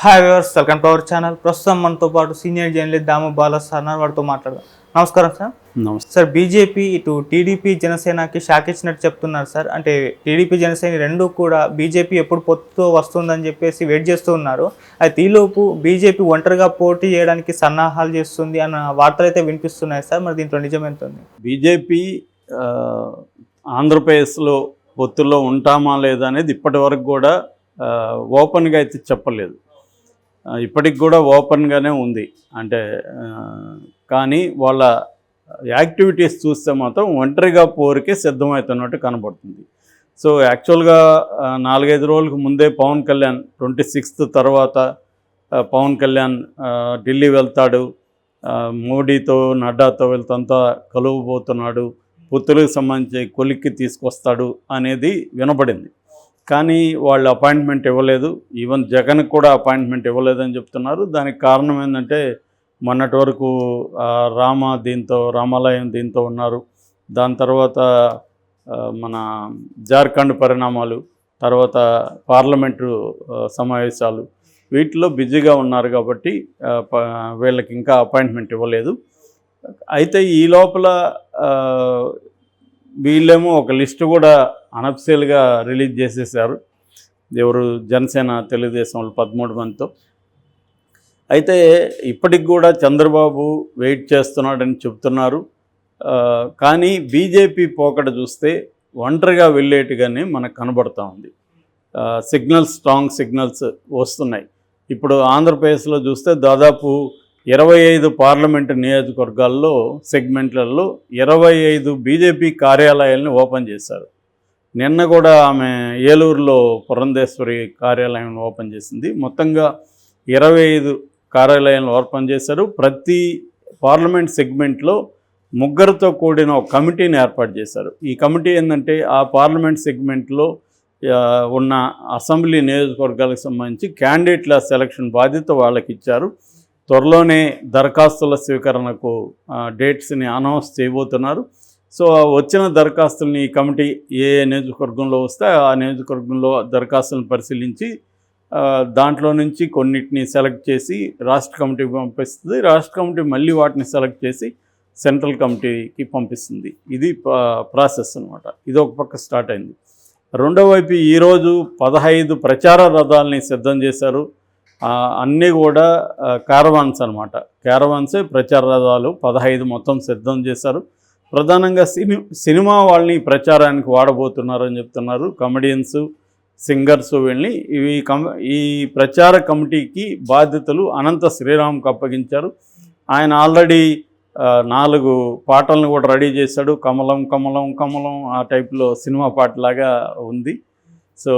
Hi viewers welcome to our channel ప్రస్తుతం మనతో పాటు senior journalist Damu Bala sir ఉన్నారు. వారితో మాట్లాడదాం. నమస్కారం సార్. నమస్తే. సార్ బీజేపీ ఇటు టీడీపీ జనసేనకి షాక్ ఇచ్చినట్టు చెప్తున్నారు సార్. అంటే టీడీపీ జనసేన రెండు కూడా బీజేపీ ఎప్పుడు పొత్తుతో వస్తుందని చెప్పేసి వెయిట్ చేస్తూ ఉన్నారు. అయితే ఈలోపు బీజేపీ ఒంటరిగా పోటీ చేయడానికి సన్నాహాలు చేస్తుంది అన్న వార్తలు అయితే వినిపిస్తున్నాయి సార్. మరి దీంట్లో నిజం ఎంత ఉంది? బీజేపీ ఆంధ్రప్రదేశ్లో పొత్తుల్లో ఉంటామా లేదా అనేది ఇప్పటి వరకు కూడా ఓపెన్గా అయితే చెప్పలేదు. ఇప్పటికి కూడా ఓపెన్గానే ఉంది. అంటే కానీ వాళ్ళ యాక్టివిటీస్ చూస్తే మాత్రం ఒంటరిగా పోరుకే సిద్ధమవుతున్నట్టు కనబడుతుంది. సో యాక్చువల్గా నాలుగైదు రోజులకు ముందే పవన్ కళ్యాణ్ ట్వంటీ సిక్స్త్ తర్వాత పవన్ కళ్యాణ్ ఢిల్లీ వెళ్తాడు. మోడీతో నడ్డాతో వెళ్తంతా కలువబోతున్నాడు. పొత్తులకు సంబంధించి కొలిక్కి తీసుకొస్తాడు అనేది వినబడింది. కానీ వాళ్ళు అపాయింట్మెంట్ ఇవ్వలేదు. ఈవెన్ జగన్కి కూడా అపాయింట్మెంట్ ఇవ్వలేదని చెప్తున్నారు. దానికి కారణం ఏంటంటే మొన్నటి వరకు రామ దీంతో రామాలయం దీంతో ఉన్నారు. దాని తర్వాత మన జార్ఖండ్ పరిణామాలు తర్వాత పార్లమెంటు సమావేశాలు వీటిలో బిజీగా ఉన్నారు కాబట్టి ప- వీళ్ళకి ఇంకా అపాయింట్మెంట్ ఇవ్వలేదు. అయితే ఈ లోపల వీళ్ళేమో ఒక లిస్టు కూడా అనఫిషియల్గా రిలీజ్ చేసేసారు ఎవరు జనసేన తెలుగుదేశం వాళ్ళు పదమూడు మందితో. అయితే ఇప్పటికి కూడా చంద్రబాబు వెయిట్ చేస్తున్నాడని చెప్తున్నారు. కానీ బీజేపీ పోకడ చూస్తే ఒంటరిగా వెళ్ళేట్టుగానే మనకు కనబడుతూ ఉంది. సిగ్నల్స్ స్ట్రాంగ్ సిగ్నల్స్ వస్తున్నాయి. ఇప్పుడు ఆంధ్రప్రదేశ్లో చూస్తే దాదాపు ఇరవై ఐదు పార్లమెంటు నియోజకవర్గాల్లో సెగ్మెంట్లలో ఇరవై ఐదు బీజేపీ కార్యాలయాలను ఓపెన్ చేశారు. నిన్న కూడా ఆమె ఏలూరులో పురంధేశ్వరి కార్యాలయం ఓపెన్ చేసింది. మొత్తంగా ఇరవై ఐదు కార్యాలయాలను ఓపెన్ చేశారు. ప్రతి పార్లమెంట్ సెగ్మెంట్లో ముగ్గురితో కూడిన ఒక కమిటీని ఏర్పాటు చేశారు. ఈ కమిటీ ఏంటంటే ఆ పార్లమెంట్ సెగ్మెంట్లో ఉన్న అసెంబ్లీ నియోజకవర్గాలకు సంబంధించి క్యాండిడేట్ల సెలక్షన్ బాధ్యత వాళ్ళకి ఇచ్చారు త్వరలోనే దరఖాస్తుల స్వీకరణకు డేట్స్ని అనౌన్స్ చేయబోతున్నారు. సో వచ్చిన దరఖాస్తుల్ని ఈ కమిటీ ఏ నియోజకవర్గంలో వస్తే ఆ నియోజకవర్గంలో దరఖాస్తులను పరిశీలించి దాంట్లో నుంచి కొన్నిటిని సెలెక్ట్ చేసి రాష్ట్ర కమిటీకి పంపిస్తుంది. రాష్ట్ర కమిటీ మళ్ళీ వాటిని సెలెక్ట్ చేసి సెంట్రల్ కమిటీకి పంపిస్తుంది. ఇది ప్రాసెస్ అనమాట ఇది ఒక పక్క స్టార్ట్ అయింది. రెండో వైపు ఈరోజు పదహైదు ప్రచార రథాలని సిద్ధం చేశారు. అన్నీ కూడా క్యారవాన్స్ అనమాట క్యారవాన్సే ప్రచార రథాలు పదహైదు మొత్తం సిద్ధం చేశారు. ప్రధానంగా సిని సినిమా వాళ్ళని ఈ ప్రచారానికి వాడబోతున్నారని చెప్తున్నారు. కమెడియన్స్ సింగర్స్ వీళ్ళని. ఇవి కమ ఈ ప్రచార కమిటీకి బాధ్యతలు అనంత శ్రీరామ్కి అప్పగించారు. ఆయన ఆల్రెడీ నాలుగు పాటలను కూడా రెడీ చేశాడు. కమలం కమలం కమలం ఆ టైప్లో సినిమా పాటలాగా ఉంది. సో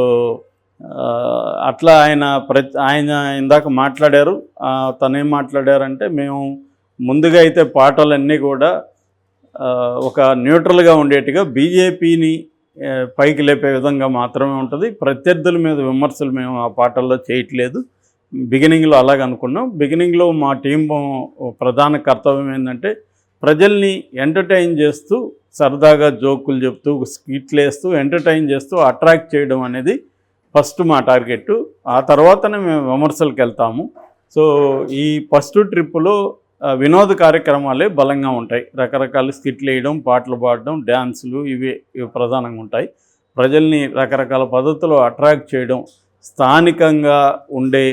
అట్లా ఆయన ప్రతి ఆయన ఇందాక మాట్లాడారు. తనేం మాట్లాడారంటే మేము ముందుగా అయితే పాటలన్నీ కూడా ఒక న్యూట్రల్గా ఉండేట్టుగా బీజేపీని పైకి లేపే విధంగా మాత్రమే ఉంటుంది. ప్రత్యర్థుల మీద విమర్శలు మేము ఆ పాటల్లో చేయట్లేదు. బిగినింగ్లో అలాగ అనుకున్నాం. బిగినింగ్లో మా టీం ప్రధాన కర్తవ్యం ఏంటంటే ప్రజల్ని ఎంటర్టైన్ చేస్తూ సరదాగా జోకులు చెప్తూ స్కిట్లు వేస్తూ ఎంటర్టైన్ చేస్తూ అట్రాక్ట్ చేయడం అనేది ఫస్ట్ మా టార్గెట్. ఆ తర్వాతనే మేము విమర్శలకు వెళ్తాము. సో ఈ ఫస్ట్ ట్రిప్పులో వినోద కార్యక్రమాలే బలంగా ఉంటాయి. రకరకాల స్కిట్లు వేయడం పాటలు పాడడం డ్యాన్సులు ఇవి ఇవి ప్రధానంగా ఉంటాయి. ప్రజల్ని రకరకాల పద్ధతులు అట్రాక్ట్ చేయడం స్థానికంగా ఉండే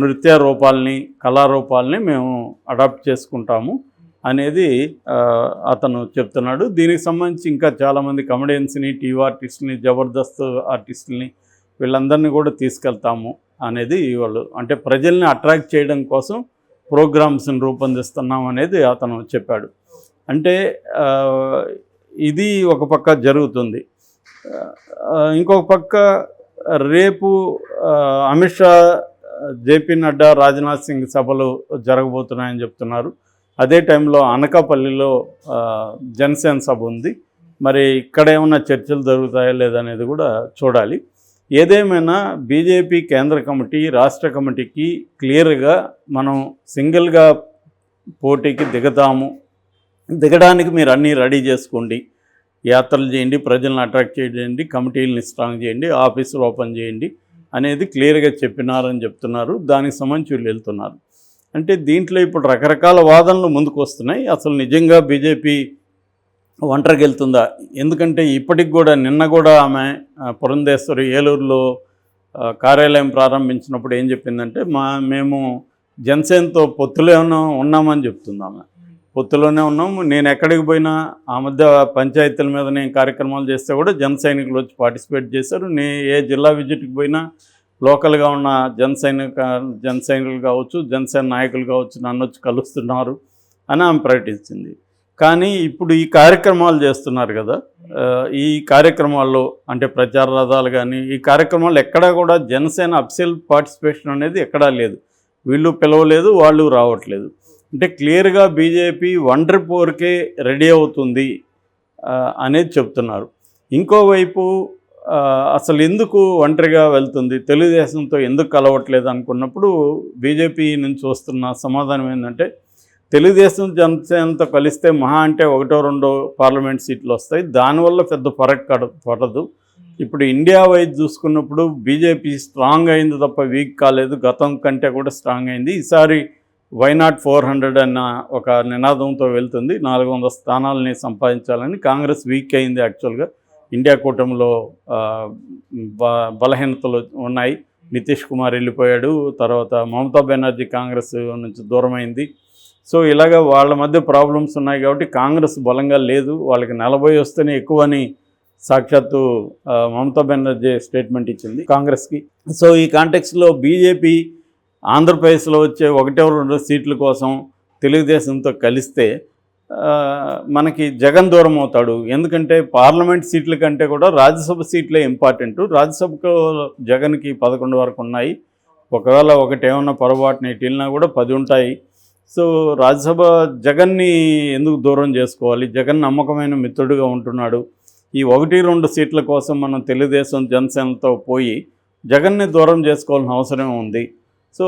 నృత్య రూపాలని కళారూపాలని మేము అడాప్ట్ చేసుకుంటాము అనేది అతను చెప్తున్నాడు. దీనికి సంబంధించి ఇంకా చాలామంది కమెడియన్స్ని టీవీ ఆర్టిస్టుని జబర్దస్త్ ఆర్టిస్టులని వీళ్ళందరినీ కూడా తీసుకెళ్తాము అనేది వాళ్ళు అంటే ప్రజల్ని అట్రాక్ట్ చేయడం కోసం ప్రోగ్రామ్స్ని రూపొందిస్తున్నాం అనేది అతను చెప్పాడు. అంటే ఇది ఒక పక్క జరుగుతుంది. ఇంకొక పక్క రేపు అమిత్ షా జేపీ నడ్డా రాజ్నాథ్ సింగ్ సభలు జరగబోతున్నాయని చెప్తున్నారు. అదే టైంలో అనకాపల్లిలో జనసేన సభ ఉంది. మరి ఇక్కడ ఏమైనా చర్చలు జరుగుతాయా లేదనేది కూడా చూడాలి. ఏదేమైనా బీజేపీ కేంద్ర కమిటీ రాష్ట్ర కమిటీకి క్లియర్గా మనం సింగిల్గా పోటీకి దిగుతాము. దిగడానికి మీరు అన్నీ రెడీ చేసుకోండి. యాత్రలు చేయండి ప్రజలను అట్రాక్ట్ చేయండి కమిటీలను స్ట్రాంగ్ చేయండి ఆఫీసులు ఓపెన్ చేయండి అనేది క్లియర్గా చెప్పినారని చెప్తున్నారు. దానికి సంబంధించి వెళ్తున్నారు. అంటే దీంట్లో ఇప్పుడు రకరకాల వాదనలు ముందుకు వస్తున్నాయి. అసలు నిజంగా బీజేపీ ఒంటరికి వెళ్తుందా ఎందుకంటే ఇప్పటికి కూడా నిన్న కూడా ఆమె పురంధేశ్వరి ఏలూరులో కార్యాలయం ప్రారంభించినప్పుడు ఏం చెప్పిందంటే మా మేము జనసేనతో పొత్తులోనే ఉన్నామని చెప్తుంది ఆమె. పొత్తులోనే ఉన్నాము నేను ఎక్కడికి పోయినా ఆ మధ్య పంచాయతీల మీద నేను కార్యక్రమాలు చేస్తే కూడా జన సైనికులు వచ్చి పార్టిసిపేట్ చేశారు. నే ఏ జిల్లా విజిట్కి పోయినా లోకల్గా ఉన్న జన సైనిక జన సైనికులు కావచ్చు జనసేన నాయకులు కావచ్చు నన్ను వచ్చి కలుస్తున్నారు అని ఆమె ప్రకటించింది. కానీ ఇప్పుడు ఈ కార్యక్రమాలు చేస్తున్నారు కదా ఈ కార్యక్రమాల్లో అంటే ప్రచార రథాలు కానీ ఈ కార్యక్రమాలు ఎక్కడా కూడా జనసేన అఫిషియల్ పార్టిసిపేషన్ అనేది ఎక్కడా లేదు. వీళ్ళు పిలవలేదు వాళ్ళు రావట్లేదు. అంటే క్లియర్గా బీజేపీ వండర్ పోర్కే రెడీ అవుతుంది అనేది చెప్తున్నారు. ఇంకోవైపు అసలు ఎందుకు ఒంటరిగా వెళ్తుంది తెలుగుదేశంతో ఎందుకు కలవట్లేదు అనుకున్నప్పుడు బీజేపీ నుంచి వస్తున్న సమాధానం ఏంటంటే తెలుగుదేశం జనసేనతో కలిస్తే మహా అంటే ఒకటో రెండో పార్లమెంట్ సీట్లు వస్తాయి. దానివల్ల పెద్ద ఫరక్ పడదు. ఇప్పుడు ఇండియా వైజ్ చూసుకున్నప్పుడు బీజేపీ స్ట్రాంగ్ అయింది తప్ప వీక్ కాలేదు. గతం కంటే కూడా స్ట్రాంగ్ అయింది. ఈసారి వై నాట్ ఫోర్ హండ్రెడ్ అన్న ఒక నినాదంతో వెళ్తుంది. నాలుగు వందల స్థానాలని సంపాదించాలని కాంగ్రెస్ వీక్ అయింది యాక్చువల్గా. ఇండియా కూటమిలో బ- బలహీనతలు ఉన్నాయి. నితీష్ కుమార్ వెళ్ళిపోయాడు. తర్వాత మమతా బెనర్జీ కాంగ్రెస్ నుంచి దూరమైంది. సో ఇలాగ వాళ్ళ మధ్య ప్రాబ్లమ్స్ ఉన్నాయి కాబట్టి కాంగ్రెస్ బలంగా లేదు. వాళ్ళకి నలభై వస్తేనే ఎక్కువ అని సాక్షాత్తు మమతా బెనర్జీ స్టేట్మెంట్ ఇచ్చింది కాంగ్రెస్కి. సో ఈ కాంటెక్స్లో బీజేపీ ఆంధ్రప్రదేశ్లో వచ్చే ఒకటో రెండు సీట్ల కోసం తెలుగుదేశంతో కలిస్తే మనకి జగన్ దూరం అవుతాడు. ఎందుకంటే పార్లమెంట్ సీట్ల కంటే కూడా రాజ్యసభ సీట్లే ఇంపార్టెంట్ రాజ్యసభకు జగన్కి పదకొండు వరకు ఉన్నాయి. ఒకవేళ ఒకటేమన్నా పొరపాటున ఇటు వెళ్ళినా కూడా పది ఉంటాయి. సో రాజ్యసభ జగన్ని ఎందుకు దూరం చేసుకోవాలి? జగన్ నమ్మకమైన మిత్రుడిగా ఉంటున్నాడు. ఈ ఒకటి రెండు సీట్ల కోసం మనం తెలుగుదేశం జనసేనతో పోయి జగన్ని దూరం చేసుకోవాల్సిన అవసరం ఉంది. సో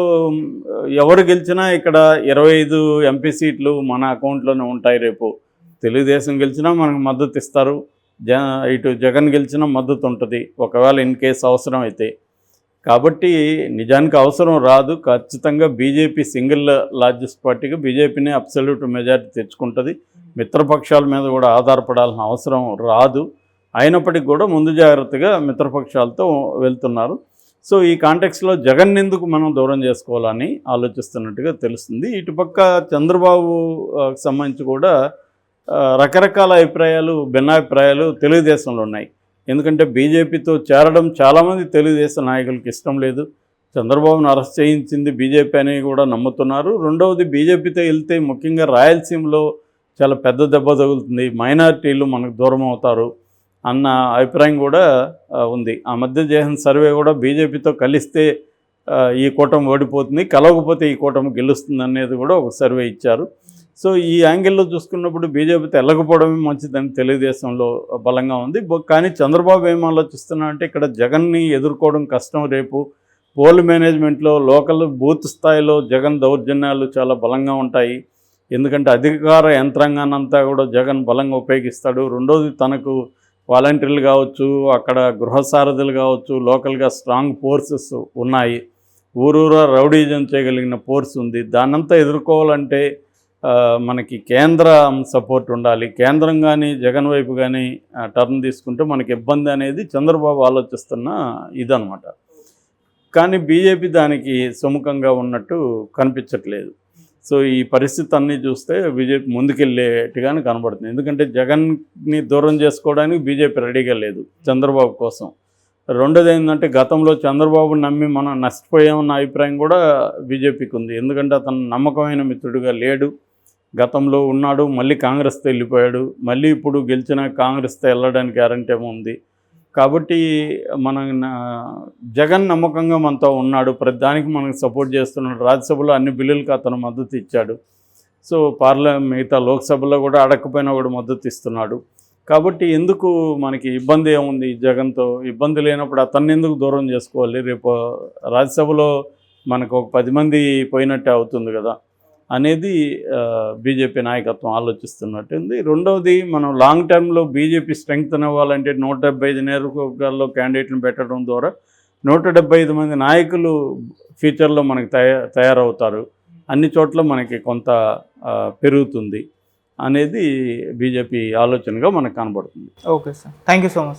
ఎవరు గెలిచినా ఇక్కడ ఇరవై ఐదు ఎంపీ సీట్లు మన అకౌంట్లోనే ఉంటాయి రేపు. తెలుగుదేశం గెలిచినా మనకు మద్దతు ఇస్తారు. జ ఇటు జగన్ గెలిచినా మద్దతు ఉంటుంది. ఒకవేళ ఇన్ కేసు అవసరం అయితే కాబట్టి నిజానికి అవసరం రాదు. ఖచ్చితంగా బీజేపీ సింగిల్ లార్జెస్ట్ పార్టీగా బీజేపీని అబ్సల్యూట్ మెజారిటీ తెచ్చుకుంటుంది. మిత్రపక్షాల మీద కూడా ఆధారపడాల్సిన అవసరం రాదు. అయినప్పటికీ కూడా ముందు జాగ్రత్తగా మిత్రపక్షాలతో వెళ్తున్నారు. సో ఈ కాంటెక్స్లో జగన్ ఎందుకు మనం దూరం చేసుకోవాలని ఆలోచిస్తున్నట్టుగా తెలుస్తుంది. ఇటుపక్క చంద్రబాబు సంబంధించి కూడా రకరకాల అభిప్రాయాలు భిన్నాభిప్రాయాలు తెలుగుదేశంలో ఉన్నాయి. ఎందుకంటే బీజేపీతో చేరడం చాలామంది తెలుగుదేశం నాయకులకు ఇష్టం లేదు. చంద్రబాబును అరెస్ట్ చేయించింది బీజేపీ అని కూడా నమ్ముతున్నారు. రెండవది బీజేపీతో వెళ్తే ముఖ్యంగా రాయలసీమలో చాలా పెద్ద దెబ్బ తగులుతుంది. మైనారిటీలు మనకు దూరం అవుతారు అన్న అభిప్రాయం కూడా ఉంది. ఆ మధ్య చేసిన సర్వే కూడా బీజేపీతో కలిస్తే ఈ కూటమి ఓడిపోతుంది. కలవకపోతే ఈ కూటమి గెలుస్తుంది అనేది కూడా ఒక సర్వే ఇచ్చారు. సో ఈ యాంగిల్లో చూసుకున్నప్పుడు బీజేపీతో వెళ్ళకపోవడమే మంచిదని తెలుగుదేశంలో బలంగా ఉంది. కానీ చంద్రబాబు ఏం ఆలోచిస్తున్నా అంటే ఇక్కడ జగన్ని ఎదుర్కోవడం కష్టం రేపు. పోల్ మేనేజ్మెంట్లో లోకల్ బూత్ స్థాయిలో జగన్ దౌర్జన్యాలు చాలా బలంగా ఉంటాయి. ఎందుకంటే అధికార యంత్రాంగాన్నంతా కూడా జగన్ బలంగా ఉపయోగిస్తాడు. రెండోది తనకు వాలంటీర్లు కావచ్చు అక్కడ గృహసారథులు కావచ్చు లోకల్గా స్ట్రాంగ్ ఫోర్సెస్ ఉన్నాయి. ఊరూరా రౌడీజం చేయగలిగిన ఫోర్స్ ఉంది. దాన్నంతా ఎదుర్కోవాలంటే మనకి కేంద్రం సపోర్ట్ ఉండాలి. కేంద్రం కానీ జగన్ వైపు కానీ టర్న్ తీసుకుంటే మనకి ఇబ్బంది అనేది చంద్రబాబు ఆలోచిస్తున్న ఇదనమాట కానీ బీజేపీ దానికి సుముఖంగా ఉన్నట్టు కనిపించట్లేదు. సో ఈ పరిస్థితి అన్నీ చూస్తే బీజేపీ ముందుకెళ్ళేట్టుగానే కనబడుతుంది. ఎందుకంటే జగన్ని దూరం చేసుకోవడానికి బీజేపీ రెడీగా లేదు చంద్రబాబు కోసం. రెండోది ఏంటంటే గతంలో చంద్రబాబు నమ్మి మనం నష్టపోయామన్న అభిప్రాయం కూడా బీజేపీకి ఉంది. ఎందుకంటే అతను నమ్మకమైన మిత్రుడిగా లేడు. గతంలో ఉన్నాడు మళ్ళీ కాంగ్రెస్తో వెళ్ళిపోయాడు మళ్ళీ ఇప్పుడు గెలిచిన కాంగ్రెస్తో వెళ్ళడానికి గ్యారంటీ ఏమో ఉంది. కాబట్టి మన జగన్ నమ్మకంగా మనతో ఉన్నాడు ప్రతి దానికి మనకు సపోర్ట్ చేస్తున్నాడు రాజ్యసభలో అన్ని బిల్లులకు అతను మద్దతు ఇచ్చాడు. సో పార్ల మిగతా లోక్సభలో కూడా అడగకపోయినా కూడా మద్దతు ఇస్తున్నాడు. కాబట్టి ఎందుకు మనకి ఇబ్బంది ఏముంది జగన్తో? ఇబ్బంది లేనప్పుడు అతన్ని ఎందుకు దూరం చేసుకోవాలి? రేపు రాజ్యసభలో మనకు ఒక పది మంది పోయినట్టే అవుతుంది కదా. అనేది బీజేపీ నాయకత్వం ఆలోచిస్తున్నట్టుంది. రెండవది మనం లాంగ్ టర్మ్లో బీజేపీ స్ట్రెంగ్త్ అవ్వాలంటే నూట డెబ్బై ఐదు నియోజకవర్గాల్లో క్యాండిడేట్లను పెట్టడం ద్వారా నూట డెబ్బై ఐదు మంది నాయకులు ఫ్యూచర్లో మనకి తయా తయారవుతారు. అన్ని చోట్ల మనకి కొంత పెరుగుతుంది అనేది బీజేపీ ఆలోచనగా మనకు కనబడుతుంది. Okay sir. Thank you so much.